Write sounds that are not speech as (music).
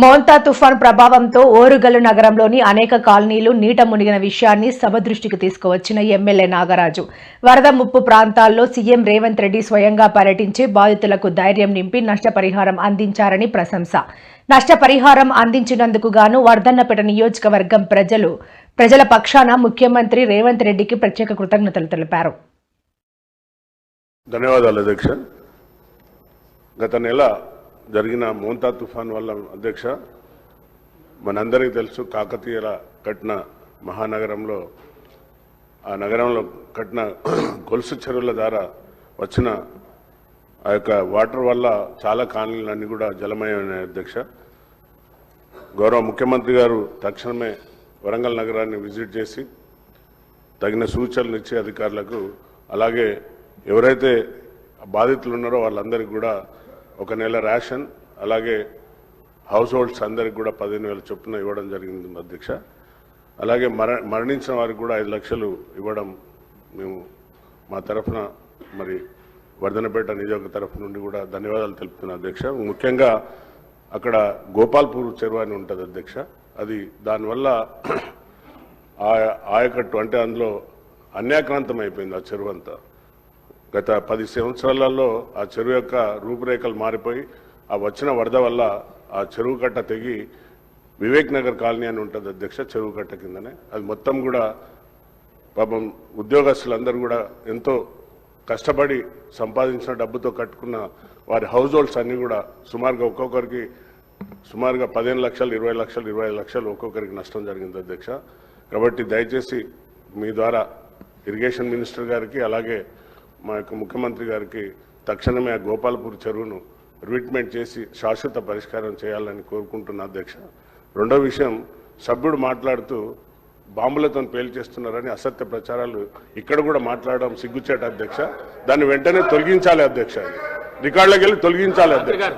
మోంతా తుఫాన్ ప్రభావంతో ఓరుగల్లు నగరంలోని అనేక కాలనీలు నీట మునిగిన విషయాన్ని సభ దృష్టికి తీసుకువచ్చిన ఎమ్మెల్యే నాగరాజు. వరద ముప్పు ప్రాంతాల్లో సీఎం రేవంత్ రెడ్డి స్వయంగా పర్యటించి బాధితులకు ధైర్యం నింపి నష్టపరిహారం అందించారని ప్రశంస. నష్టపరిహారం అందించినందుకు గాను వర్ధన్నపేట నియోజకవర్గం ప్రజలు ప్రజల పక్షాన ముఖ్యమంత్రి రేవంత్ రెడ్డికి ప్రత్యేక కృతజ్ఞతలు తెలిపారు. ధన్యవాదాలు అధ్యక్ష. గత నెల జరిగిన మోంతా తుఫాన్ వల్ల అధ్యక్ష మనందరికీ తెలుసు కాకతీయుల కట్టిన మహానగరంలో ఆ నగరంలో కట్టిన (clears throat) గొలుసు చెరువుల ద్వారా వచ్చిన ఆ యొక్క వాటర్ వల్ల చాలా కాలనీలన్నీ కూడా జలమయమైన అధ్యక్ష. గౌరవ ముఖ్యమంత్రి గారు తక్షణమే వరంగల్ నగరాన్ని విజిట్ చేసి తగిన సూచనలు ఇచ్చే అధికారులకు అలాగే ఎవరైతే బాధితులు ఉన్నారో వాళ్ళందరికీ కూడా ఒక నెల రేషన్ అలాగే హౌస్ హోల్డ్స్ అందరికి కూడా పదిహేను వేల చొప్పున ఇవ్వడం జరిగింది అధ్యక్ష. అలాగే మర మరణించిన వారికి కూడా ఐదు లక్షలు ఇవ్వడం మేము మా తరఫున మరి వర్ధనపేట నియోజక తరఫు నుండి కూడా ధన్యవాదాలు తెలుపుతున్నా అధ్యక్ష. ముఖ్యంగా అక్కడ గోపాల్పూర్ చెరువు అని ఉంటుంది అధ్యక్ష. అది దానివల్ల ఆ ఆయకట్టు అంటే అందులో అన్యాక్రాంతం అయిపోయింది ఆ చెరువు అంతా గత పది సంవత్సరాలలో ఆ చెరువు యొక్క రూపురేఖలు మారిపోయి ఆ వచ్చిన వరద వల్ల ఆ చెరువు కట్ట తెగి వివేక్ నగర్ కాలనీ అని ఉంటుంది అధ్యక్ష చెరువు కట్ట కిందనే. అది మొత్తం కూడా పాపం ఉద్యోగస్తులందరూ కూడా ఎంతో కష్టపడి సంపాదించిన డబ్బుతో కట్టుకున్న వారి హౌస్ హోల్డ్స్ అన్నీ కూడా సుమారుగా ఒక్కొక్కరికి సుమారుగా పదిహేను లక్షలు ఇరవై లక్షలు ఇరవై లక్షలు ఒక్కొక్కరికి నష్టం జరిగింది అధ్యక్ష. కాబట్టి దయచేసి మీ ద్వారా ఇరిగేషన్ మినిస్టర్ గారికి అలాగే మా యొక్క ముఖ్యమంత్రి గారికి తక్షణమే ఆ గోపాలపూర్ చెరువును రివిట్మెంట్ చేసి శాశ్వత పరిష్కారం చేయాలని కోరుకుంటున్న అధ్యక్ష. రెండో విషయం సభ్యుడు మాట్లాడుతూ బాంబులతో పేల్చేస్తున్నారని అసత్య ప్రచారాలు ఇక్కడ కూడా మాట్లాడడం సిగ్గుచేట అధ్యక్ష. దాన్ని వెంటనే తొలగించాలి అధ్యక్ష. రికార్డులకు వెళ్ళి తొలగించాలి అధ్యక్ష.